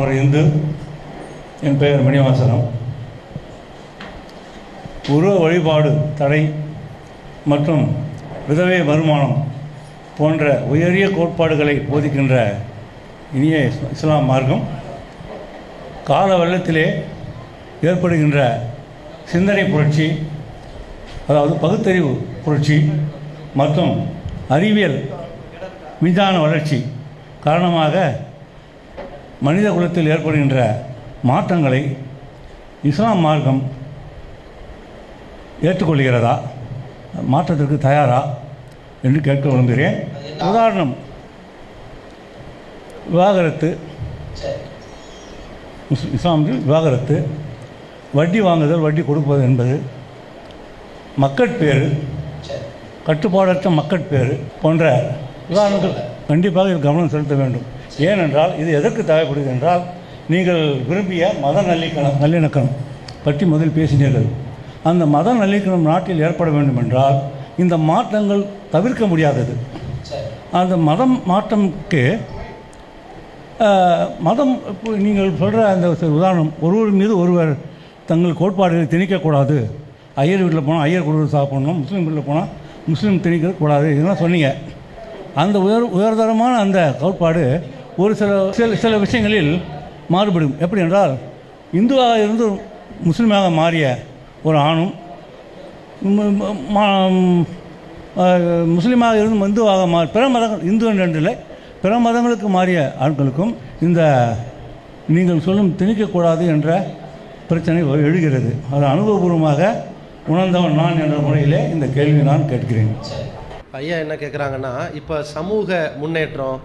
நான் ஒரு இந்து. என் பெயர் மணிவாசனம். உருவ வழிபாடு தடை மற்றும் விதவை வருமானம் போன்ற உயரிய கோட்பாடுகளை போதிக்கின்ற இனிய இஸ்லாம் மார்க்கம் கால வெள்ளத்திலே ஏற்படுகின்ற சிந்தனை புரட்சி அதாவது பகுத்தறிவு புரட்சி மற்றும் அறிவியல் விஞ்ஞான வளர்ச்சி காரணமாக மனித குலத்தில் ஏற்படுகின்ற மாற்றங்களை இஸ்லாம் மார்க்கம் ஏற்றுக்கொள்கிறதா? மாற்றத்திற்கு தயாரா? என்று கேட்க விரும்புகிறேன். உதாரணம். விவாகரத்து. முஸ்- இஸ்லாமில் விவாகரத்து. வட்டி வாங்குதல் வட்டி கொடுப்பது என்பது மக்கட்பேறு கட்டுப்பாடற்ற மக்கட்பேறு போன்ற உதாரணங்கள் கண்டிப்பாக இது கவனம் செலுத்த வேண்டும். ஏனென்றால் இது எதற்கு தேவைப்படுகிறது என்றால் நீங்கள் விரும்பிய மத நல்லிக்கணம் நல்லிணக்கம் பற்றி முதல் பேசினீர்கள். அந்த மத நல்லிக்கணம் நாட்டில் ஏற்பட வேண்டும் என்றால் இந்த மாற்றங்கள் தவிர்க்க முடியாதது. அந்த மதம் மாற்றம்க்கு மதம் இப்போ நீங்கள் சொல்கிற அந்த உதாரணம் ஒருவர் மீது ஒருவர் தங்கள் கோட்பாடுகளை திணிக்கக்கூடாது ஐயர் வீட்டில் போனால் ஐயர் கொடுத்து சாப்பிடணும் முஸ்லீம் வீட்டில் போனால் முஸ்லீம் திணிக்கக்கூடாது இதெல்லாம் சொன்னீங்க. அந்த உயர் உயர்தரமான அந்த கோட்பாடு ஒரு சில சில சில விஷயங்களில் மாறுபடும். எப்படி என்றால் இந்துவாக இருந்து முஸ்லீமாக மாறிய ஒரு ஆணும் முஸ்லீமாக இருந்து இந்துவாக மா பிற மதங்கள் இந்து என்றில்லை பிற மதங்களுக்கு மாறிய ஆட்களுக்கும் இந்த நீங்கள் சொல்லும் திணிக்கக்கூடாது என்ற பிரச்சனை எழுகிறது. அது அனுபவபூர்வமாக உணர்ந்தவன் நான் என்ற முறையிலே இந்த கேள்வி நான் கேட்கிறேன். ஐயா என்ன கேட்குறாங்கன்னா இப்போ சமூக முன்னேற்றம்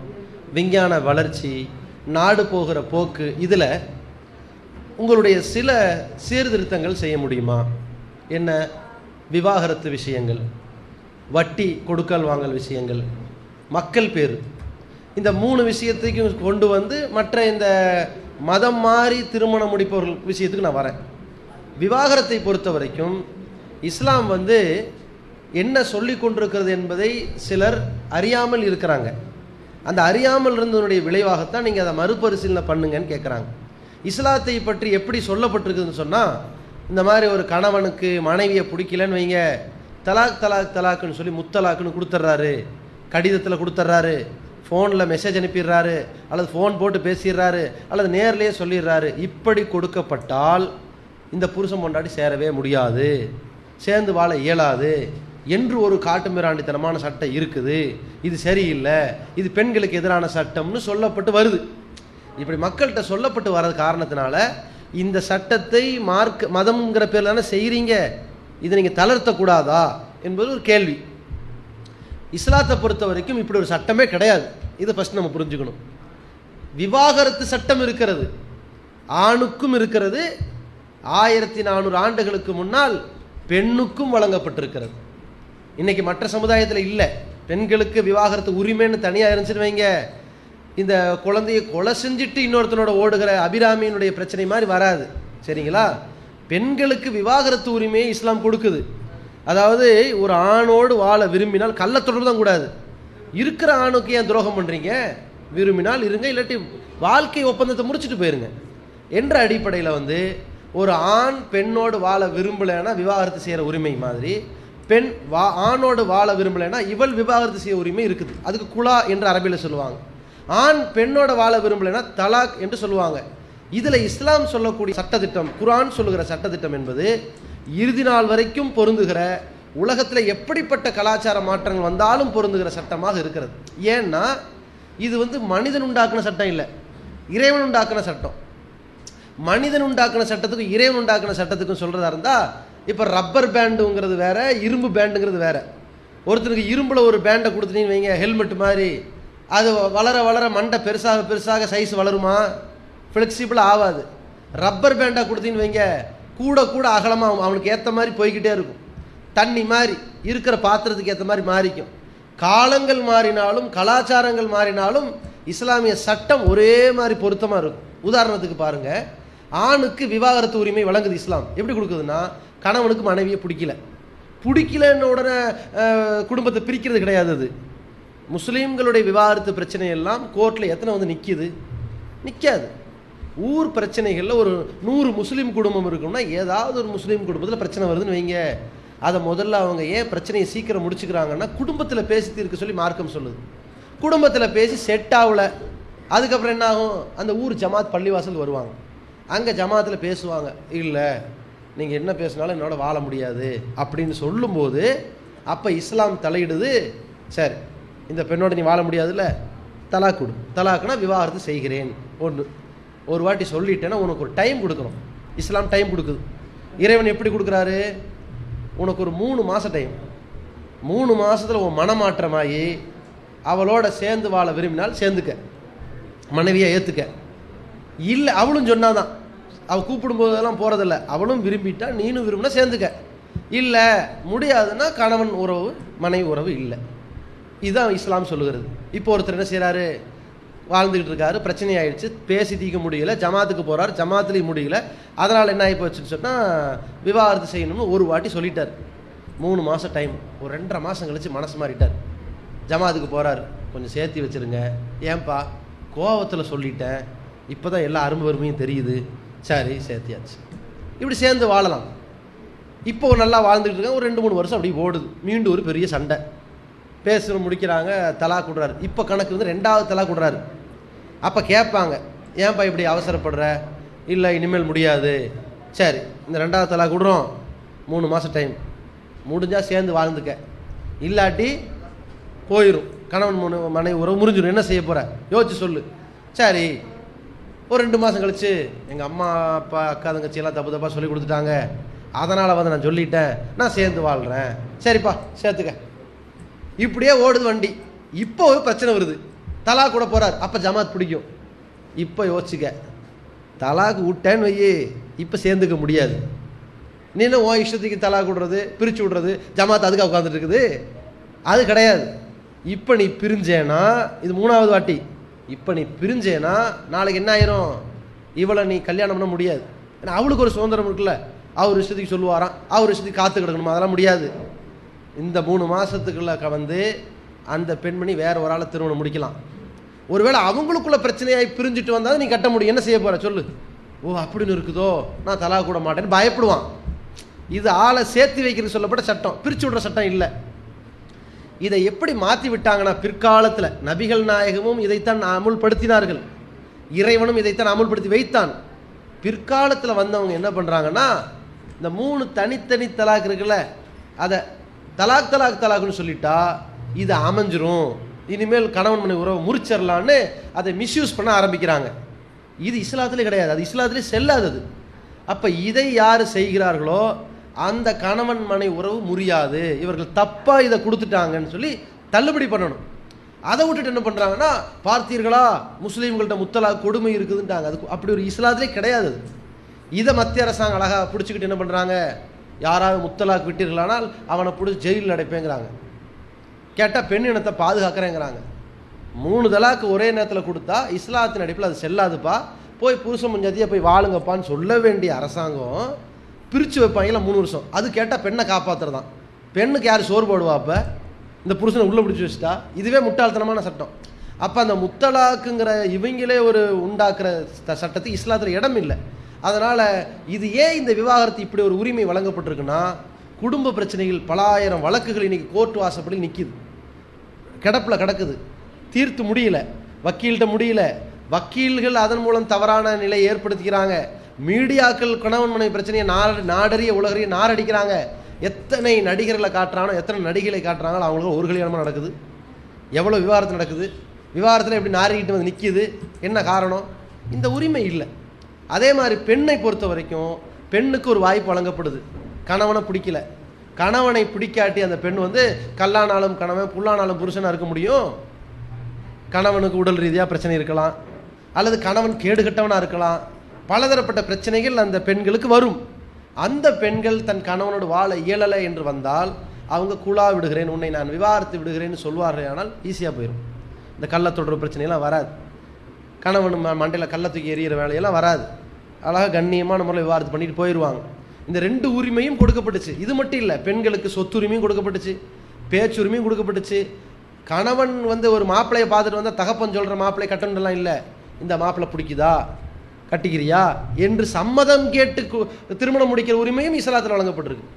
விஞ்ஞான வளர்ச்சி நாடு போகிற போக்கு இதில் உங்களுடைய சில சீர்திருத்தங்கள் செய்ய முடியுமா? என்ன? விவாகரத்து விஷயங்கள் வட்டி கொடுக்கல் வாங்கல் விஷயங்கள் மக்கள் பேர். இந்த மூணு விஷயத்தையும் கொண்டு வந்து மற்ற இந்த மதம் மாறி திருமணம் முடிப்பவர்கள் விஷயத்துக்கு நான் வரேன். விவாகரத்தை பொறுத்த வரைக்கும் இஸ்லாம் வந்து என்ன சொல்லி கொண்டிருக்கிறது என்பதை சிலர் அறியாமல் இருக்கிறாங்க. அந்த அறியாமல் இருந்ததனுடைய விளைவாகத்தான் நீங்கள் அதை மறுபரிசீலனை பண்ணுங்கன்னு கேட்குறாங்க இஸ்லாத்தை பற்றி எப்படி சொல்லப்பட்டிருக்குதுன்னு சொன்னால் இந்த மாதிரி ஒரு கணவனுக்கு மனைவியை பிடிக்கலன்னு வைங்க. தலாக் தலாக் தலாக்குன்னு சொல்லி முத்தலாக்குன்னு கொடுத்துட்றாரு கடிதத்தில் கொடுத்துட்றாரு ஃபோனில் மெசேஜ் அனுப்பிடுறாரு. அல்லது ஃபோன் போட்டு பேசிடுறாரு. அல்லது நேர்லேயே சொல்லிடுறாரு. இப்படி கொடுக்கப்பட்டால் இந்த புருஷன் கொண்டாடி சேரவே முடியாது. சேர்ந்து வாழ இயலாது. என்று ஒரு காட்டுமிராண்டித்தனமான சட்டம் இருக்குது. இது சரியில்லை. இது பெண்களுக்கு எதிரான சட்டம்னு சொல்லப்பட்டு வருது. இப்படி மக்கள்கிட்ட சொல்லப்பட்டு வர்றது காரணத்தினால இந்த சட்டத்தை மார்க் மதம்ங்கிற பேரில் தானே செய்கிறீங்க இதை நீங்கள் தளர்த்தக்கூடாதா என்பது ஒரு கேள்வி. இஸ்லாத்தை பொறுத்த வரைக்கும் இப்படி ஒரு சட்டமே கிடையாது. இதை ஃபஸ்ட் நம்ம புரிஞ்சுக்கணும். விவாகரத்து சட்டம் இருக்கிறது. ஆணுக்கும் இருக்கிறது. ஆயிரத்தி நானூறு ஆண்டுகளுக்கு முன்னால் பெண்ணுக்கும் வழங்கப்பட்டிருக்கிறது. இன்னைக்கு மற்ற சமுதாயத்தில் இல்லை. பெண்களுக்கு விவாகரத்து உரிமைன்னு தனியாக இருந்துச்சுன்னு வைங்க. இந்த குழந்தையை கொலை செஞ்சுட்டு இன்னொருத்தனோட ஓடுகிற அபிராமியினுடைய பிரச்சனை மாதிரி வராது. சரிங்களா? பெண்களுக்கு விவாகரத்து உரிமையை இஸ்லாம் கொடுக்குது. அதாவது ஒரு ஆணோடு வாழ விரும்பினால் கள்ள தொடர்பு தான் கூடாது. இருக்கிற ஆணுக்கு ஏன் துரோகம் பண்ணுறீங்க விரும்பினால் இருங்க இல்லாட்டி வாழ்க்கை ஒப்பந்தத்தை முடிச்சுட்டு போயிருங்க. என்ற அடிப்படையில் வந்து ஒரு ஆண் பெண்ணோடு வாழ விரும்பலைன்னா விவாகரத்து செய்கிற உரிமை மாதிரி பெண் வா ஆணோடு வாழ விரும்பலைன்னா இவள் விவாகரத்து செய்ய உரிமை இருக்குது. அதுக்கு குலா என்று அரபியில் சொல்லுவாங்க. ஆண் பெண்ணோட வாழ விரும்பலைன்னா தலாக் என்று சொல்லுவாங்க. இதில் இஸ்லாம் சொல்லக்கூடிய சட்டத்திட்டம் குரான் சொல்லுகிற சட்டத்திட்டம் என்பது இறுதி நாள் வரைக்கும் பொருந்துகிற உலகத்தில் எப்படிப்பட்ட கலாச்சார மாற்றங்கள் வந்தாலும் பொருந்துகிற சட்டமாக இருக்கிறது. ஏன்னா இது வந்து மனிதன் உண்டாக்குன சட்டம் இல்லை. இறைவன் உண்டாக்குன சட்டம். மனிதன் உண்டாக்குன சட்டத்துக்கும் இறைவன் உண்டாக்குன சட்டத்துக்கும் சொல்கிறதா இருந்தால் இப்போ ரப்பர் பேண்டுங்கிறது வேற இரும்பு பேண்டுங்கிறது வேறு. ஒருத்தனுக்கு இரும்பில் ஒரு பேண்டை கொடுத்துட்டீங்கன்னு வைங்க ஹெல்மெட் மாதிரி. அது வளர வளர மண்டை பெருசாக பெருசாக சைஸ் வளருமா? ஃப்ளெக்சிபிள் ஆகாது. ரப்பர் பேண்டாக கொடுத்தீங்கன்னு வைங்க கூட கூட அகலமாக அவனுக்கு ஏற்ற மாதிரி போய்கிட்டே இருக்கும். தண்ணி மாதிரி இருக்கிற பாத்திரத்துக்கு ஏற்ற மாதிரி மாறிக்கும். காலங்கள் மாறினாலும் கலாச்சாரங்கள் மாறினாலும் இஸ்லாமிய சட்டம் ஒரே மாதிரி பொருத்தமாக இருக்கும். உதாரணத்துக்கு பாருங்கள் ஆணுக்கு விவாகரத்து உரிமை வழங்குது இஸ்லாம். எப்படி கொடுக்குதுன்னா கணவனுக்கு மனைவியை பிடிக்கல. பிடிக்கலன்னு உடனே குடும்பத்தை பிரிக்கிறது கிடையாது அது. முஸ்லீம்களுடைய விவாகரத்து பிரச்சனை எல்லாம் கோர்ட்டில் எத்தனை வந்து நிற்கிது நிற்காது ஊர் பிரச்சனைகளில் ஒரு நூறு முஸ்லீம் குடும்பம் இருக்கும்னா ஏதாவது ஒரு முஸ்லீம் குடும்பத்தில் பிரச்சனை வருதுன்னு வைங்க. அதை முதல்ல அவங்க ஏன் பிரச்சனையை சீக்கிரம் முடிச்சுக்கிறாங்கன்னா குடும்பத்தில் பேசி தீர்க்க சொல்லி மார்க்கம் சொல்லுது. குடும்பத்தில் பேசி செட் ஆகல. அதுக்கப்புறம் என்ன ஆகும் அந்த ஊர் ஜமாத் பள்ளிவாசல் வருவாங்க. அங்கே ஜமாத்தில் பேசுவாங்க. இல்லை நீங்கள் என்ன பேசினாலும் என்னோட வாழ முடியாது அப்படின்னு சொல்லும்போது அப்போ இஸ்லாம் தலையிடுது சரி இந்த பெண்ணோட நீ வாழ முடியாதுல்ல தலாக் கொடு. தலாக்குனா விவாகரத்து செய்கிறேன். ஒன்று ஒரு வாட்டி சொல்லிட்டேன்னா உனக்கு ஒரு டைம் கொடுக்கணும். இஸ்லாம் டைம் கொடுக்குது. இறைவன் எப்படி கொடுக்குறாரு? உனக்கு ஒரு மூணு மாதம் டைம் மூணு மாதத்தில் உன் மனமாற்றமாகி அவளோட சேர்ந்து வாழ விரும்பினால் சேர்ந்துக்க. மனைவியை ஏற்றுக்க இல்லை அவளும் சொன்னாதான். அவள் கூப்பிடும்போதெல்லாம் போகிறதில்ல அவளும் விரும்பிட்டா நீனும் விரும்பினா சேர்ந்துக்க. இல்லை முடியாதுன்னா கணவன் உறவு மனைவி உறவு இல்லை. இதுதான் இஸ்லாம் சொல்லுகிறது. இப்போ ஒருத்தர் என்ன செய்கிறாரு வாழ்ந்துக்கிட்டு இருக்காரு பிரச்சனை ஆயிடுச்சு பேசி தீர்க்க முடியல ஜமாத்துக்கு போகிறார் ஜமாத்துலேயும் முடியல. அதனால் என்ன ஆகி போச்சுன்னு சொன்னால் விவாகரத்து செய்யணும்னு ஒரு வாட்டி சொல்லிட்டார். மூணு மாதம் டைம் ஒரு ரெண்டரை மாதம் கழிச்சு மனசு மாறிட்டார். ஜமாத்துக்கு போகிறார் கொஞ்சம் சேர்த்து வச்சிருங்க. ஏன்பா கோவத்தில் சொல்லிட்டேன். இப்போ தான் எல்லா அரும்பு வறுமையும் தெரியுது. சரி சேர்த்தியாச்சு. இப்படி சேர்ந்து வாழலாம். இப்போ நல்லா வாழ்ந்துக்கிட்டு இருக்காங்க. ஒரு ரெண்டு மூணு வருஷம் அப்படியே ஓடுது. மீண்டும் ஒரு பெரிய சண்டை. பேசுகிற முடிக்கிறாங்க தலா கொடுறாரு. இப்போ கணக்கு வந்து ரெண்டாவது தலா கொடுறாரு. அப்போ கேட்பாங்க ஏன்பா இப்படி அவசரப்படுற? இல்லை இனிமேல் முடியாது. சரி இந்த ரெண்டாவது தலா கொடுறோம். மூணு மாதம் டைம் முடிஞ்சால் சேர்ந்து வாழ்ந்துக்க. இல்லாட்டி போயிடும் கணவன் மனைவி உறவு முறிஞ்சிடும் என்ன செய்ய போகிற யோசிச்சு சொல்லு. சரி ஒரு ரெண்டு மாதம் கழிச்சு எங்கள் அம்மா அப்பா அக்கா தங்கச்சி எல்லாம் தப்பு தப்பாக சொல்லி கொடுத்துட்டாங்க. அதனால் வந்து நான் சொல்லிட்டேன் நான் சேர்ந்து வாழ்கிறேன் சரிப்பா சேர்த்துக்க. இப்படியே ஓடுது வண்டி. இப்போ ஒரு பிரச்சனை வருது. தலா கூட போகிறார் அப்போ ஜமாத் பிடிக்கும். இப்போ யோசிச்சுக்க. தலாக்கு விட்டேன்னு வையே இப்போ சேர்ந்துக்க முடியாது. நீனும் ஓ இஷ்டத்துக்கு தலா விடுறது பிரித்து விடுறது ஜமாத் அதுக்காக உட்காந்துட்டு இருக்குது? அது கிடையாது. இப்போ நீ பிரிஞ்சேன்னா இது மூணாவது வாட்டி. இப்போ நீ பிரிஞ்சேனா நாளைக்கு என்ன ஆயிரும்? இவளை நீ கல்யாணம் பண்ண முடியாது. ஏன்னா அவளுக்கு ஒரு சுதந்திரம் இருக்குல்ல. அவர் இஷ்டத்துக்கு சொல்லுவாராம். அவர் இஷ்டத்துக்கு காத்து கிடக்கணுமா? அதெல்லாம் முடியாது. இந்த மூணு மாதத்துக்குள்ள வந்து அந்த பெண்மணி வேற ஒரு ஆளை திருமணம் முடிக்கலாம். ஒருவேளை அவங்களுக்குள்ள பிரச்சனையாகி பிரிஞ்சுட்டு வந்தால் நீ கட்ட முடியும். என்ன செய்ய போற? சொல்லு. ஓ அப்படின்னு இருக்குதோ? நான் தலா கூட மாட்டேன்னு பயப்படுவான். இது ஆளை சேர்த்து வைக்கிறது சொல்லப்பட்ட சட்டம். பிரிச்சு விடுற சட்டம் இல்லை. இதை எப்படி மாற்றி விட்டாங்கன்னா பிற்காலத்தில் நபிகள் நாயகமும் இதைத்தான் அமுல்படுத்தினார்கள். இறைவனும் இதைத்தான் அமுல்படுத்தி வைத்தான். பிற்காலத்தில் வந்தவங்க என்ன பண்ணுறாங்கன்னா இந்த மூணு தனித்தனி தலாக் இருக்குல்ல அதை தலாக் தலாக் தலாக்னு சொல்லிட்டா இது அமைஞ்சிரும். இனிமேல் கணவன் மனைவி உறவை முறிச்சிடலான்னு அதை மிஸ்யூஸ் பண்ண ஆரம்பிக்கிறாங்க. இது இஸ்லாத்திலே கிடையாது. அது இஸ்லாத்திலே செல்லாதது. அப்போ இதை யார் செய்கிறார்களோ அந்த கணவன் மனை உறவு முறியாது. இவர்கள் தப்பாக இதை கொடுத்துட்டாங்கன்னு சொல்லி தள்ளுபடி பண்ணணும். அதை விட்டுட்டு என்ன பண்ணுறாங்கன்னா பார்த்தீர்களா? முஸ்லீம்கள்ட்ட முத்தலா கொடுமை இருக்குதுன்ட்டாங்க. அது அப்படி ஒரு இஸ்லாத்திலே கிடையாது அது. இதை மத்திய அரசாங்கம் அழகாக பிடிச்சிக்கிட்டு என்ன பண்ணுறாங்க யாராவது முத்தலாக் விட்டீர்களானால் அவனை பிடிச்சி ஜெயிலில் அடைப்பேங்கிறாங்க. கேட்டால் பெண் இனத்தை பாதுகாக்கிறேங்கிறாங்க. மூணு தலாக்கு ஒரே நேரத்தில் கொடுத்தா இஸ்லாத்தின் அடிப்பில் அது செல்லாதுப்பா. போய் புருஷன் முஞ்சாதியாக போய் வாழுங்கப்பான்னு சொல்ல வேண்டிய அரசாங்கம் பிரித்து வைப்பாங்களா மூணு வருஷம். அது கேட்டால் பெண்ணை காப்பாற்றுறதான் பெண்ணுக்கு யார் சோறு போடுவா அப்போ? இந்த புருஷனை உள்ளே பிடிச்சி வச்சுட்டா? இதுவே முட்டாள்தனமான சட்டம். அப்போ அந்த முத்தலாக்குங்கிற இவங்களே ஒரு உண்டாக்குற சட்டத்துக்கு இஸ்லாத்தில் இடம் இல்லை. அதனால் இது ஏன் இந்த விவாகரத்து இப்படி ஒரு உரிமை வழங்கப்பட்டிருக்குன்னா குடும்ப பிரச்சனைகள் பலாயிரம் வழக்குகள் இன்னைக்கு கோர்ட் வாசப்படி நிற்கிது கிடப்பில் கிடக்குது. தீர்த்து முடியல. வக்கீல்கிட்ட முடியல. வக்கீல்கள் அதன் மூலம் தவறான நிலையை ஏற்படுத்திக்கிறாங்க. மீடியாக்கள் கணவன் மனைவி பிரச்சனையை நாடு நாடறிய உலகறிய நாரடிக்கிறாங்க. எத்தனை நடிகர்களை காட்டுறானோ எத்தனை நடிகளை காட்டுறாங்களோ அவங்களுக்கு ஒரு கல்யாணமாக நடக்குது. எவ்வளோ விவாகரத்து நடக்குது? விவாகரத்தில் எப்படி நாரிக்கிட்டு வந்து நிற்கிது என்ன காரணம்? இந்த உரிமை இல்லை. அதே மாதிரி பெண்ணை பொறுத்த வரைக்கும் பெண்ணுக்கு ஒரு வாய்ப்பு வழங்கப்படுது. கணவனை பிடிக்கல. கணவனை பிடிக்காட்டி அந்த பெண் வந்து கல்லானாலும் கணவன் புல்லானாலும் புருஷனாக இருக்க முடியும். கணவனுக்கு உடல் ரீதியாக பிரச்சனை இருக்கலாம். அல்லது கணவன் கேடுகட்டவனாக இருக்கலாம். பலதரப்பட்ட பிரச்சனைகள் அந்த பெண்களுக்கு வரும். அந்த பெண்கள் தன் கணவனோடு வாழ இயலலை என்று வந்தால் அவங்க குழா விடுகிறேன் உன்னை நான் விவாகரத்து விடுகிறேன்னு சொல்வார்கள் ஆனால் ஈஸியாக போயிடும் இந்த கள்ள தொடர்பு பிரச்சனையெல்லாம் வராது. கணவன் மண்டையில் கள்ள தூக்கி எறிகிற வேலையெல்லாம் வராது. அழகாக கண்ணியமான முறையில் விவாதத்து பண்ணிட்டு போயிடுவாங்க இந்த ரெண்டு உரிமையும் கொடுக்கப்பட்டுச்சு. இது மட்டும் இல்லை பெண்களுக்கு சொத்துரிமையும் கொடுக்கப்பட்டுச்சு பேச்சுரிமையும் கொடுக்கப்பட்டுச்சு. கணவன் வந்து ஒரு மாப்பிள்ளையை பார்த்துட்டு வந்தால் தகப்பன் சொல்கிற மாப்பிள்ளை கட்டணும்லாம் இல்லை. இந்த மாப்பிள்ளை பிடிக்குதா? கட்டிக்கிறியா என்று சம்மதம் கேட்டு திருமணம் முடிக்கிற உரிமையும் இஸ்லாத்தில் வழங்கப்பட்டிருக்கு.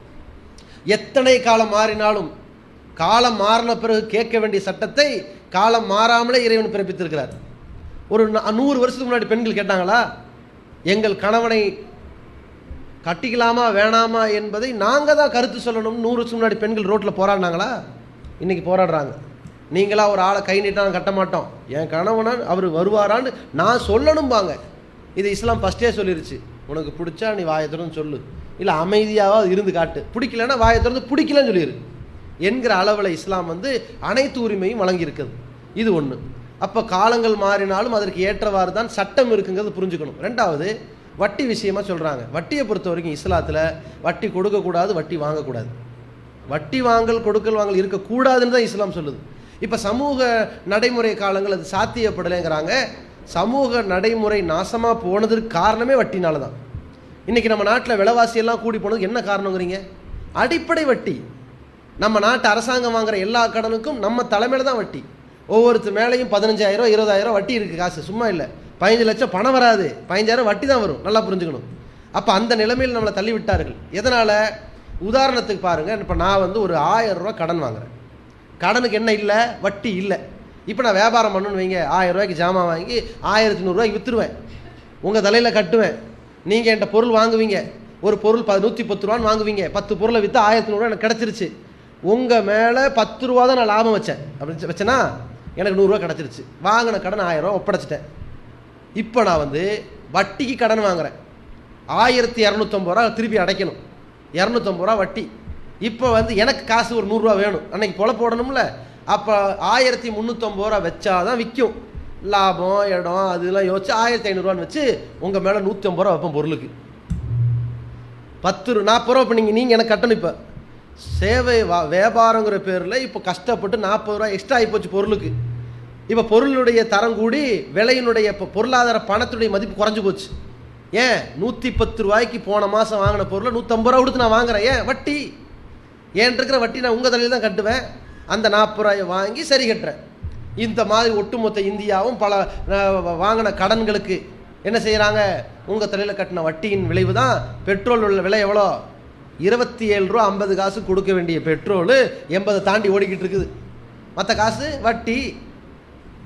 எத்தனை காலம் மாறினாலும் காலம் மாறின பிறகு கேட்க வேண்டிய சட்டத்தை காலம் மாறாமலே இறைவன் பிறப்பித்திருக்கிறார். ஒரு நூறு வருஷத்துக்கு முன்னாடி பெண்கள் கேட்டாங்களா எங்கள் கணவனை கட்டிக்கலாமா வேணாமா என்பதை நாங்கள் தான் கருத்து சொல்லணும் நூறு வருஷம் முன்னாடி பெண்கள் ரோட்டில் போராடினாங்களா? இன்றைக்கி போராடுறாங்க. நீங்களா ஒரு ஆளை கை நீட்டாக கட்ட மாட்டோம். என் கணவனா அவர் வருவாரான்னு நான் சொல்லணும்பாங்க. இது இஸ்லாம் ஃபஸ்ட்டே சொல்லிருச்சு. உனக்கு பிடிச்சா நீ வாயை திறந்து சொல்லு. இல்லை அமைதியாவது இருந்து காட்டு. பிடிக்கலன்னா வாயை திறந்து பிடிக்கலன்னு சொல்லிடு என்கிற அளவில் இஸ்லாம் வந்து அனைத்து உரிமையும் வழங்கியிருக்குது. இது ஒன்று அப்போ காலங்கள் மாறினாலும் அதற்கு ஏற்றவாறு தான் சட்டம் இருக்குங்கிறது புரிஞ்சுக்கணும். ரெண்டாவது வட்டி விஷயமா சொல்கிறாங்க வட்டியை பொறுத்த வரைக்கும் இஸ்லாத்தில் வட்டி கொடுக்கக்கூடாது வட்டி வாங்கக்கூடாது. வட்டி வாங்கல் கொடுக்கல் வாங்கல் இருக்கக்கூடாதுன்னு தான் இஸ்லாம் சொல்லுது. இப்போ சமூக நடைமுறை காலங்கள் அது சாத்தியப்படலைங்கிறாங்க. சமூக நடைமுறை நாசமாக போனதற்கு காரணமே வட்டினால தான். இன்றைக்கி நம்ம நாட்டில் விலைவாசி எல்லாம் கூடி போனதுக்கு என்ன காரணங்கிறீங்க? அடிப்படை வட்டி. நம்ம நாட்டு அரசாங்கம் வாங்குற எல்லா கடனுக்கும் நம்ம தலைமையில் தான் வட்டி. ஒவ்வொருத்தர் மேலேயும் பதினஞ்சாயிரம் இருபதாயிரம் வட்டி இருக்குது காசு. சும்மா இல்லை. பதினஞ்சு லட்சம் பணம் வராது. பதினஞ்சாயிரம் வட்டி தான் வரும். நல்லா புரிஞ்சுக்கணும். அப்போ அந்த நிலைமையில் நம்மளை தள்ளி விட்டார்கள். எதனால்? உதாரணத்துக்கு பாருங்கள் இப்போ நான் வந்து ஒரு ஆயிரம் ரூபா கடன் வாங்குறேன். கடனுக்கு என்ன இல்லை? வட்டி இல்லை. இப்போ நான் வியாபாரம் பண்ணணும்னு வைங்க. ஆயிரம் ரூபாய்க்கு ஜாமான் வாங்கி ஆயிரத்தி நூறுரூவாய்க்கு விற்றுருவேன் உங்கள் தலையில் கட்டுவேன். நீங்கள் என்கிட்ட பொருள் வாங்குவீங்க. ஒரு பொருள் ப நூற்றி பத்து ரூபான்னு வாங்குவீங்க. பத்து பொருளை விற்று ஆயிரத்தி நூறுரூவா எனக்கு கிடச்சிருச்சு. உங்கள் மேலே பத்து ரூபா தான் நான் லாபம் வச்சேன். அப்படி வச்சேனா? எனக்கு நூறுரூவா கிடச்சிருச்சு. வாங்கின கடன் ஆயிரம் ரூபா ஒப்படைச்சிட்டேன். இப்போ நான் வந்து வட்டிக்கு கடன் வாங்குறேன். ஆயிரத்தி இரநூத்தம்பது ரூபா திருப்பி அடைக்கணும். இரநூத்தம்பது ரூபா வட்டி. இப்போ வந்து எனக்கு காசு ஒரு நூறுரூவா வேணும். அன்னைக்கு பொழ போடணும்ல அப்போ ஆயிரத்தி முந்நூற்றம்பது ரூபா வச்சாதான் விற்கும் லாபம் இடம் அதெல்லாம் யோசிச்சு ஆயிரத்தி ஐநூறுரூவான்னு வச்சு உங்கள் மேலே நூற்றி ஐம்பது ரூபா வைப்பேன் பொருளுக்கு. பத்து ரூ நாற்பது ரூபா இப்போ நீங்கள் நீங்கள் எனக்கு கட்டணும் இப்போ. சேவை வா வியாபாரங்கிற பேரில் இப்போ கஷ்டப்பட்டு நாற்பது ரூபா எக்ஸ்ட்ரா ஆகிப்போச்சு பொருளுக்கு. இப்போ பொருளுடைய தரம் கூடி விலையினுடைய இப்போ பொருளாதார பணத்துடைய மதிப்பு குறைஞ்சு போச்சு. ஏன்? நூற்றி பத்து ரூபாய்க்கு போன மாதம் வாங்கின பொருளை நூற்றம்பது ரூபா கொடுத்து நான் வாங்குறேன். ஏன்? வட்டி. ஏன் இருக்கிற வட்டி நான் உங்கள் தலையில் தான் கட்டுவேன். அந்த நாற்பது ரூபாயை வாங்கி சரி கட்டுறேன் இந்த மாதிரி ஒட்டுமொத்த இந்தியாவும் பல வாங்கின கடன்களுக்கு என்ன செய்கிறாங்க உங்கள் தலையில் கட்டின வட்டியின் விளைவு தான் பெட்ரோல் உள்ள விலை எவ்வளோ? இருபத்தி ஏழு ரூபா ஐம்பது காசு கொடுக்க வேண்டிய பெட்ரோலு எண்பதை தாண்டி ஓடிக்கிட்டு இருக்குது. மற்ற காசு வட்டி.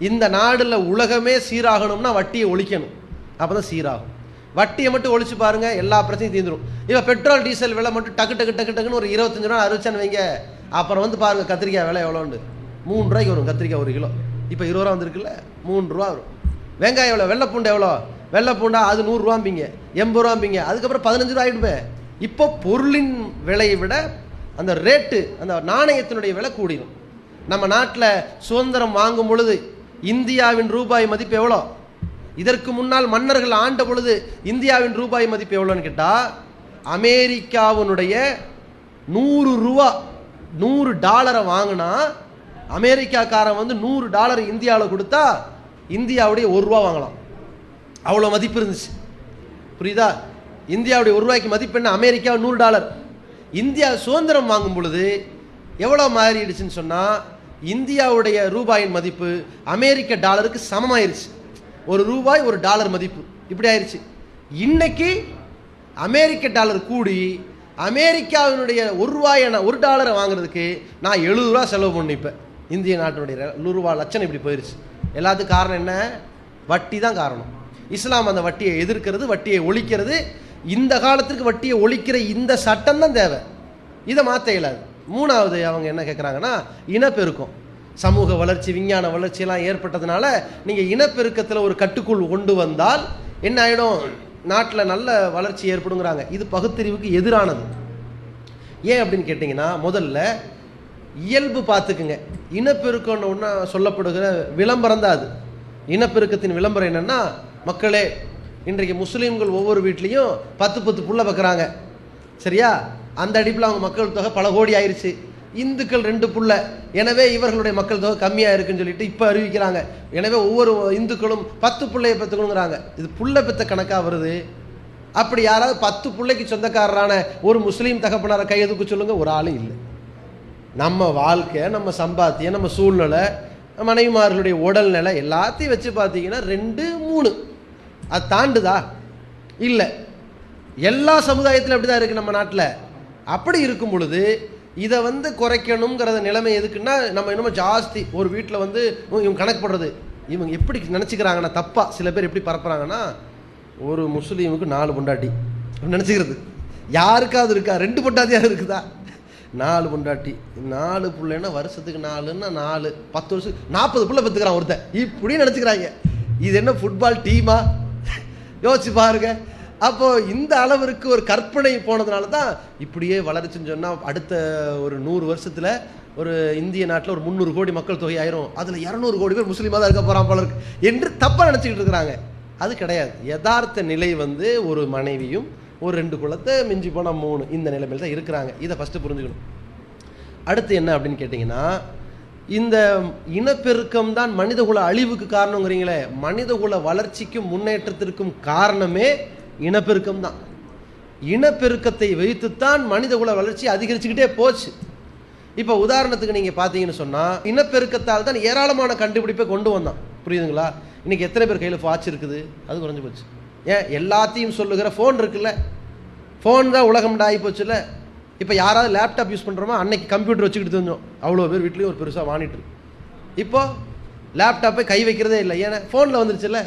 இந்த நாடில் உலகமே சீராகணும்னா வட்டியை ஒழிக்கணும். அப்போ தான் சீராகும். வட்டியை மட்டும் ஒழிச்சு பாருங்கள் எல்லா பிரச்சனையும் தீர்ந்துரும். இப்போ பெட்ரோல் டீசல் விலை மட்டும் டக்கு டக்கு டக்கு டக்குன்னு ஒரு இருபத்தஞ்சு ரூபா அறுபச்சான்னு வைங்க. அப்புறம் வந்து பாருங்கள் கத்திரிக்காய் விலை எவ்வளோண்டு மூணு ரூபாய்க்கு வரும் கத்திரிக்காய் ஒரு கிலோ. இப்போ இருபது ரூபா வந்துருக்குல்ல மூணு ரூபா வரும். வெங்காயம் எவ்வளோ வெள்ளைப்பூண்டு எவ்வளோ? வெள்ளைப்பூண்டா அது நூறுரூவாம்பிங்க எண்பது ரூபாம்பிங்க அதுக்கப்புறம் பதினஞ்சு ரூபா ஆகிடுமே இப்போ பொருளின் விலையை விட அந்த ரேட்டு அந்த நாணயத்தினுடைய விலை கூடிடும் நம்ம நாட்டில் சுதந்திரம் வாங்கும் பொழுது இந்தியாவின் ரூபாய் மதிப்பு எவ்வளோ? இதற்கு முன்னால் மன்னர்கள் ஆண்ட பொழுது இந்தியாவின் ரூபாய் மதிப்பு எவ்வளோன்னு கேட்டால் அமெரிக்காவினுடைய நூறு ரூபா. நூறு டாலரை வாங்கினா அமெரிக்காக்காரன் வந்து நூறு டாலர் இந்தியாவில் கொடுத்தா இந்தியாவுடைய ஒரு ரூபா வாங்கலாம். அவ்வளோ மதிப்பு இருந்துச்சு. புரியுதா? இந்தியாவுடைய ஒரு ரூபாய்க்கு மதிப்பு என்ன? அமெரிக்கா நூறு டாலர். இந்தியா சுதந்திரம் வாங்கும் பொழுது எவ்வளோ மாறிடுச்சுன்னு சொன்னால் இந்தியாவுடைய ரூபாயின் மதிப்பு அமெரிக்க டாலருக்கு சமமாயிருச்சு. ஒரு ரூபாய் ஒரு டாலர் மதிப்பு. இப்படி ஆயிடுச்சு இன்னைக்கு அமெரிக்க டாலர் கூடி அமெரிக்காவினுடைய ஒரு ரூபாய் ஒரு டாலரை வாங்குறதுக்கு நான் எழுபது ரூபா செலவு பண்ணிப்பேன் இப்போ. இந்திய நாட்டினுடைய நூறுரூவா லட்சம் இப்படி போயிடுச்சு எல்லாத்துக்கும் காரணம் என்ன? வட்டி தான் காரணம். இஸ்லாம் அந்த வட்டியை எதிர்க்கிறது வட்டியை ஒழிக்கிறது. இந்த காலத்திற்கு வட்டியை ஒழிக்கிற இந்த சட்டம் தான் தேவை. இதை மாற்ற இயலாது. மூணாவது அவங்க என்ன கேட்குறாங்கன்னா இனப்பெருக்கம். சமூக வளர்ச்சி விஞ்ஞான வளர்ச்சியெல்லாம் ஏற்பட்டதுனால நீங்கள் இனப்பெருக்கத்தில் ஒரு கட்டுக்குள் கொண்டு வந்தால் என்ன ஆகிடும் நாட்டில் நல்ல வளர்ச்சி ஏற்படுங்கிறாங்க. இது பகுத்தறிவுக்கு எதிரானது. ஏன் அப்படின்னு கேட்டிங்கன்னா முதல்ல இயல்பு பார்த்துக்குங்க. இனப்பெருக்கம்னு ஒன்றா சொல்லப்படுகிற விளம்பரம் தான் அது. இனப்பெருக்கத்தின் விளம்பரம் என்னென்னா மக்களே இன்றைக்கு முஸ்லீம்கள் ஒவ்வொரு வீட்லேயும் பத்து பத்து புள்ள வைக்கிறாங்க. சரியா? அந்த அடிப்பில் அவங்க மக்கள் தொகை பல கோடி ஆயிடுச்சு இந்துக்கள் ரெண்டு புள்ள. எனவே இவர்களுடைய மக்கள் தொகை கம்மியாக இருக்குன்னு சொல்லிட்டு இப்போ அறிவிக்கிறாங்க. எனவே ஒவ்வொரு இந்துக்களும் பத்து பிள்ளையை பெற்றுக்கணுங்கிறாங்க. இது புள்ள பெத்த கணக்காக வருது? அப்படி யாராவது பத்து பிள்ளைக்கு சொந்தக்காரரான ஒரு முஸ்லீம் தகப்பனாரை கையெதுக்கு சொல்லுங்கள் ஒரு ஆளும் இல்லை. நம்ம வாழ்க்கை நம்ம சம்பாத்தியம் நம்ம சூழ்நிலை மனைவிமார்களுடைய உடல்நிலை எல்லாத்தையும் வச்சு பார்த்தீங்கன்னா ரெண்டு மூணு. அது தாண்டுதா? இல்லை. எல்லா சமுதாயத்திலும் அப்படி தான் இருக்குது நம்ம நாட்டில். அப்படி இருக்கும் பொழுது இதை வந்து குறைக்கணுங்கிறத நிலைமை எதுக்குன்னா நம்ம என்னமோ ஜாஸ்தி ஒரு வீட்டில் வந்து இவங்க கணக்கு போடுறது. இவங்க எப்படி நினச்சிக்கிறாங்கன்னா தப்பாக சில பேர் எப்படி பரப்புகிறாங்கன்னா ஒரு முஸ்லீமுக்கு நாலு பொண்டாட்டி. நினச்சிக்கிறது. யாருக்காவது இருக்கா? ரெண்டு பொண்டாட்டியாக இருக்குதா? நாலு பொண்டாட்டி. நாலு பிள்ளைன்னா வருஷத்துக்கு நாலுன்னா நாலு. பத்து வருஷம் நாற்பது பிள்ளை பெற்றுக்கிறான் ஒருத்தன். இப்படி நினச்சிக்கிறாங்க. இது என்ன ஃபுட்பால் டீமா யோசிச்சு பாருங்க. அப்போ இந்த அளவிற்கு ஒரு கற்பனை போனதுனால தான் இப்படியே வளர்ச்சின்னு சொன்னால் அடுத்த ஒரு நூறு வருஷத்துல ஒரு இந்திய நாட்டில் ஒரு முந்நூறு கோடி மக்கள் தொகை ஆயிரும். அதில் இரநூறு கோடி பேர் முஸ்லீமாக தான் இருக்க போகிறான் போல இருக்கு. என்று தப்பாக நினச்சிக்கிட்டு இருக்கிறாங்க. அது கிடையாது. யதார்த்த நிலை வந்து ஒரு மனைவியும் ஒரு ரெண்டு குலத்தை மிஞ்சி போனால் மூணு இந்த நிலைமையில் தான் இருக்கிறாங்க. இதை ஃபஸ்ட்டு புரிஞ்சுக்கணும். அடுத்து என்ன அப்படின்னு கேட்டிங்கன்னா இந்த இனப்பெருக்கம் தான் மனிதகுல அழிவுக்கு காரணங்கிறீங்களே. மனிதகுல வளர்ச்சிக்கும் முன்னேற்றத்திற்கும் காரணமே இனப்பெருக்கம் தான் இனப்பெருக்கத்தை வைத்துத்தான் மனித குல வளர்ச்சி அதிகரிச்சுக்கிட்டே போச்சு. இப்போ உதாரணத்துக்கு நீங்கள் பார்த்தீங்கன்னு சொன்னால் இனப்பெருக்கத்தால் தான் ஏராளமான கண்டுபிடிப்பை கொண்டு வந்தான். புரியுதுங்களா? இன்னைக்கு எத்தனை பேர் கையில் வாட்ச் இருக்குது? அது குறைஞ்சி போச்சு. ஏன்? எல்லாத்தையும் சொல்லுகிற ஃபோன் இருக்குல்ல. ஃபோன் தான் உலகம்டா ஆகிப்போச்சுல்ல இப்போ யாராவது லேப்டாப் யூஸ் பண்ணுறோமோ அன்னைக்கு கம்ப்யூட்டர் வச்சுக்கிட்டு தெரிஞ்சோம் அவ்வளோ பேர் வீட்லேயும் ஒரு பெருசாக வாங்கிட்டு இருக்கு. இப்போ லேப்டாப்பை கை வைக்கிறதே இல்லை. ஏன்னா ஃபோனில் வந்துருச்சுல்ல.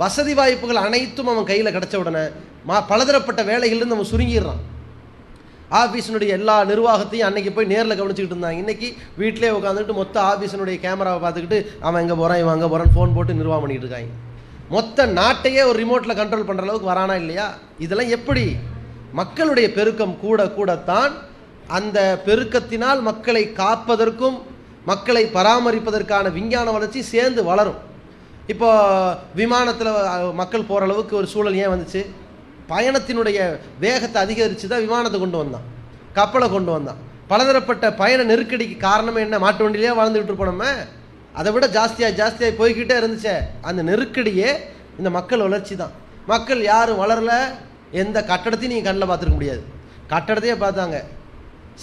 வசதி வாய்ப்புகள் அனைத்தும் அவன் கையில் கிடச்ச உடனே மா பலதரப்பட்ட வேலைகள்லேருந்து அவன் சுருங்கிடுறான். ஆஃபீஸினுடைய எல்லா நிர்வாகத்தையும் அன்றைக்கி போய் நேரில் கவனிச்சிக்கிட்டு இருந்தாங்க. இன்னைக்கு வீட்டிலே உட்காந்துட்டு மொத்த ஆஃபீஸினுடைய கேமராவை பார்த்துக்கிட்டு அவன் எங்கே போகிறான் இவன் அங்கே போகிறான் ஃபோன் போட்டு நிர்வாகம் பண்ணிகிட்டு இருக்காங்க. மொத்த நாட்டையே ஒரு ரிமோட்டில் கண்ட்ரோல் பண்ணுற அளவுக்கு வரானா இல்லையா? இதெல்லாம் எப்படி? மக்களுடைய பெருக்கம் கூட கூடத்தான் அந்த பெருக்கத்தினால் மக்களை காப்பதற்கும் மக்களை பராமரிப்பதற்கான விஞ்ஞான வளர்ச்சி சேர்ந்து வளரும். இப்போ விமானத்தில் மக்கள் போகிற அளவுக்கு ஒரு சூழல் ஏன் வந்துச்சு? பயணத்தினுடைய வேகத்தை அதிகரித்து தான் விமானத்தை கொண்டு வந்தான். கப்பலை கொண்டு வந்தான். பலதரப்பட்ட பயண நெருக்கடிக்கு காரணமே என்ன? மாட்டு வண்டியிலே வாழ்ந்துகிட்டு இருப்போம் நம்ம. அதை விட ஜாஸ்தியாக ஜாஸ்தியாக போய்கிட்டே இருந்துச்சே. அந்த நெருக்கடியே இந்த மக்கள் வளர்ச்சி தான் மக்கள் யாரும் வளரல. எந்த கட்டடத்தையும் நீங்கள் கண்ணில் பார்த்துருக்க முடியாது. கட்டடத்தையே பார்த்தாங்க.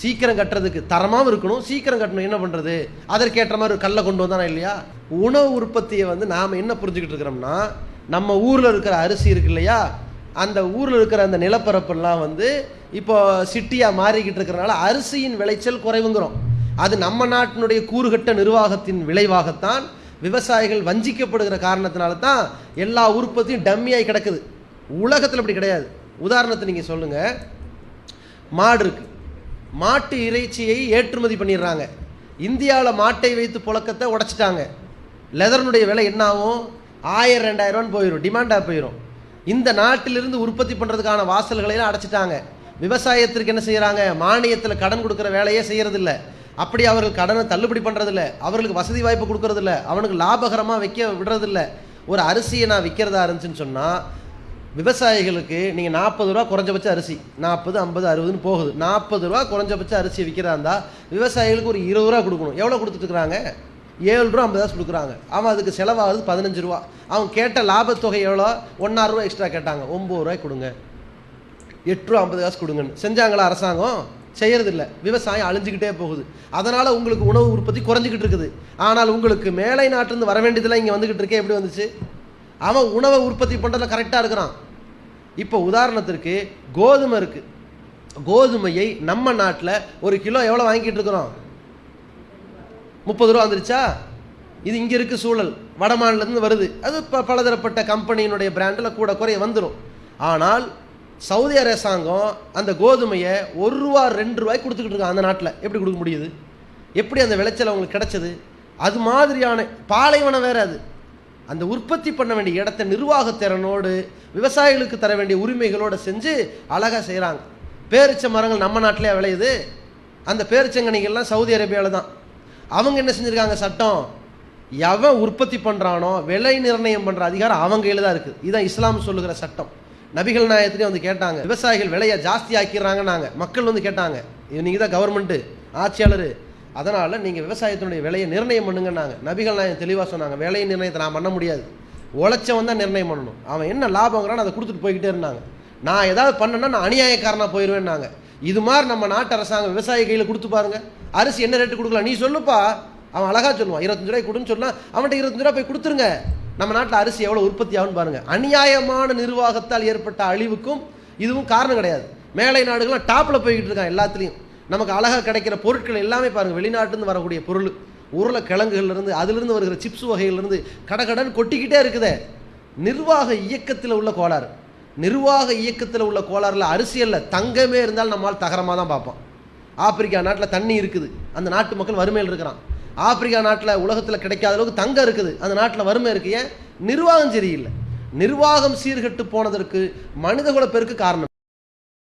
சீக்கிரம் கட்டுறதுக்கு தரமாகவும் இருக்கணும். சீக்கிரம் கட்டணும். என்ன பண்ணுறது அதற்கேற்ற மாதிரி ஒரு கல்லை கொண்டு வந்தானா இல்லையா? உணவு உற்பத்தியை வந்து நாம் என்ன புரிஞ்சுக்கிட்டு இருக்கிறோம்னா நம்ம ஊரில் இருக்கிற அரிசி இருக்கு இல்லையா? அந்த ஊரில் இருக்கிற அந்த நிலப்பரப்பெல்லாம் வந்து இப்போ சிட்டியாக மாறிக்கிட்டு இருக்கிறனால அரிசியின் விளைச்சல் குறைவுங்கிறோம். அது நம்ம நாட்டினுடைய கூறுகட்ட நிர்வாகத்தின் விளைவாகத்தான் விவசாயிகள் வஞ்சிக்கப்படுகிற காரணத்தினால தான் எல்லா உற்பத்தியும் டம்மியாகி கிடக்குது. உலகத்தில் அப்படி கிடையாது. உதாரணத்தை நீங்கள் சொல்லுங்கள் மாடு இருக்கு. மாட்டு இறைச்சியை ஏற்றுமதி பண்ணிடுறாங்க. இந்தியாவில் மாட்டை வைத்து புழக்கத்தை உடைச்சிட்டாங்க. லெதர்னுடைய விலை என்ன ஆகும் ஆயிரம் ரெண்டாயிரம் போயிடும் டிமாண்டாக போயிடும் இந்த நாட்டிலிருந்து உற்பத்தி பண்ணுறதுக்கான வாசல்களையும் அடைச்சிட்டாங்க. விவசாயத்திற்கு என்ன செய்கிறாங்க மானியத்தில் கடன் கொடுக்குற வேலையே செய்கிறதில்ல அப்படி அவர்கள் கடனை தள்ளுபடி பண்ணுறதில்ல அவர்களுக்கு வசதி வாய்ப்பு கொடுக்கறதில்ல. அவனுக்கு லாபகரமாக வைக்க விடுறதில்ல. ஒரு அரிசியை நான் விற்கிறதா இருந்துச்சுன்னு சொன்னால் விவசாயிகளுக்கு நீங்கள் நாற்பது ரூபா குறைஞ்சபட்ச அரிசி நாற்பது ஐம்பது அறுபதுன்னு போகுது. நாற்பது ரூபா குறைஞ்சபட்ச அரிசி விற்கிறா இருந்தால் விவசாயிகளுக்கு ஒரு இருபது ரூபா கொடுக்கணும். எவ்வளோ கொடுத்துட்டு இருக்கிறாங்க? ஏழு ரூபா ஐம்பது காசு கொடுக்குறாங்க. அவன் அதுக்கு செலவாகுது பதினஞ்சு ரூபா. அவன் கேட்ட லாபத்தொகை எவ்வளோ? ஒன்றாறு ரூபா எக்ஸ்ட்ரா கேட்டாங்க. ஒம்பது ரூபாய் கொடுங்க. எட்டு ரூபா ஐம்பது காசு கொடுங்கன்னு. செஞ்சாங்களா அரசாங்கம்? செய்யறதில்ல. விவசாயம் அழிஞ்சுக்கிட்டே போகுது. அதனால் உங்களுக்கு உணவு உற்பத்தி குறைஞ்சிக்கிட்டு இருக்குது. ஆனால் உங்களுக்கு மேலை நாட்டிலிருந்து வர வேண்டியதெல்லாம் இங்கே வந்துக்கிட்டு இருக்கே. எப்படி வந்துச்சு? அவன் உணவை உற்பத்தி பண்ணுறதுல கரெக்டாக இருக்கிறான். இப்போ உதாரணத்திற்கு கோதுமை இருக்குது கோதுமையை நம்ம நாட்டில் ஒரு கிலோ எவ்வளோ வாங்கிட்டு இருக்கிறோம்? முப்பது ரூபா வந்துருச்சா? இது இங்கே இருக்க சூழல். வட வருது. அது ப பலதரப்பட்ட கம்பெனியினுடைய பிராண்டில் கூட குறைய வந்துடும் ஆனால் சவுதி அரசாங்கம் அந்த கோதுமையை ஒரு ரூபா ரெண்டு ரூபாய் கொடுத்துக்கிட்டு இருக்காங்க அந்த நாட்டில். எப்படி கொடுக்க முடியுது? எப்படி அந்த விளைச்சல் அவங்களுக்கு கிடைச்சது? அது மாதிரியான பாலைவனம் வேற அது. அந்த உற்பத்தி பண்ண வேண்டிய இடத்த நிர்வாகத்திறனோடு விவசாயிகளுக்கு தர வேண்டிய உரிமைகளோடு செஞ்சு அழகாக செய்கிறாங்க பேரிச்ச மரங்கள் நம்ம நாட்டிலே விளையுது. அந்த பேரிச்சங்கனிகள்லாம் சவுதி அரேபியாவில் தான். அவங்க என்ன செஞ்சுருக்காங்க? சட்டம். எவன் உற்பத்தி பண்ணுறானோ விலை நிர்ணயம் பண்ணுற அதிகாரம் அவங்க கையில் தான் இருக்குது இதுதான் இஸ்லாம் சொல்லுகிற சட்டம். நபிகள் நாயகத்திலே வந்து கேட்டாங்க விவசாயிகள் விலையை ஜாஸ்தி ஆக்கிடுறாங்கன்னாங்க. மக்கள் வந்து கேட்டாங்க இது நீங்கள் தான் கவர்மெண்ட்டு ஆட்சியாளர். அதனால் நீங்கள் விவசாயத்தினுடைய விலையை நிர்ணயம் பண்ணுங்கன்னாங்க. நபிகள் நாயகம் தெளிவாக சொன்னாங்க விலையை நிர்ணயத்தை நான் பண்ண முடியாது. உழைச்சவன் தான் நிர்ணயம் பண்ணணும். அவன் என்ன லாபங்கிறான் அதை கொடுத்துட்டு போய்கிட்டே இருந்தாங்க. நான் ஏதாவது பண்ணேன்னா நான் அநியாயக்காரனாக போயிடுவேன்னாங்க இது மாதிரி நம்ம நாட்டு அரசாங்கம் விவசாய கையில் கொடுத்து பாருங்க. அரிசி என்ன ரேட்டு கொடுக்கலாம்? நீ சொல்லுப்பா. அவன் அழகா சொல்லுவான். இருபத்தஞ்சு ரூபாய் கொடுன்னு சொன்னா அவன்கிட்ட இருபத்தஞ்சு ரூபாய் போய் கொடுத்துருங்க. நம்ம நாட்டில் அரிசி எவ்வளோ உற்பத்தி ஆகும்னு பாருங்க. அநியாயமான நிர்வாகத்தால் ஏற்பட்ட அழிவுக்கும் இதுவும் காரணம் கிடையாது. மேலை நாடுகள்லாம் டாப்பில் போய்கிட்டு இருக்கான் எல்லாத்துலேயும். நமக்கு அழகாக கிடைக்கிற பொருட்கள் எல்லாமே பாருங்கள் வெளிநாட்டுலேருந்து வரக்கூடிய பொருள். உருளைக்கிழங்குகள்லேருந்து அதிலிருந்து வருகிற சிப்ஸ் வகைகள்லேருந்து கடகடன் கொட்டிக்கிட்டே இருக்குதே. நிர்வாக இயக்கத்தில் உள்ள கோளாறு. நிர்வாக இயக்கத்தில் உள்ள கோளாறுல அரசியலில் தங்கமே இருந்தாலும் நம்மால் தகரமாக தான் பார்ப்போம். ஆப்பிரிக்கா நாட்டில் தண்ணி இருக்குது அந்த நாட்டு மக்கள் வறுமையில் இருக்கிறான். ஆப்பிரிக்கா நாட்டில் உலகத்தில் கிடைக்காத அளவுக்கு தங்கம் இருக்குது அந்த நாட்டில் வறுமை இருக்கு. ஏன்? நிர்வாகம் சரியில்லை. நிர்வாகம் சீர்கெட்டு போனதற்கு மனிதகுல பெருக்கு காரணம்.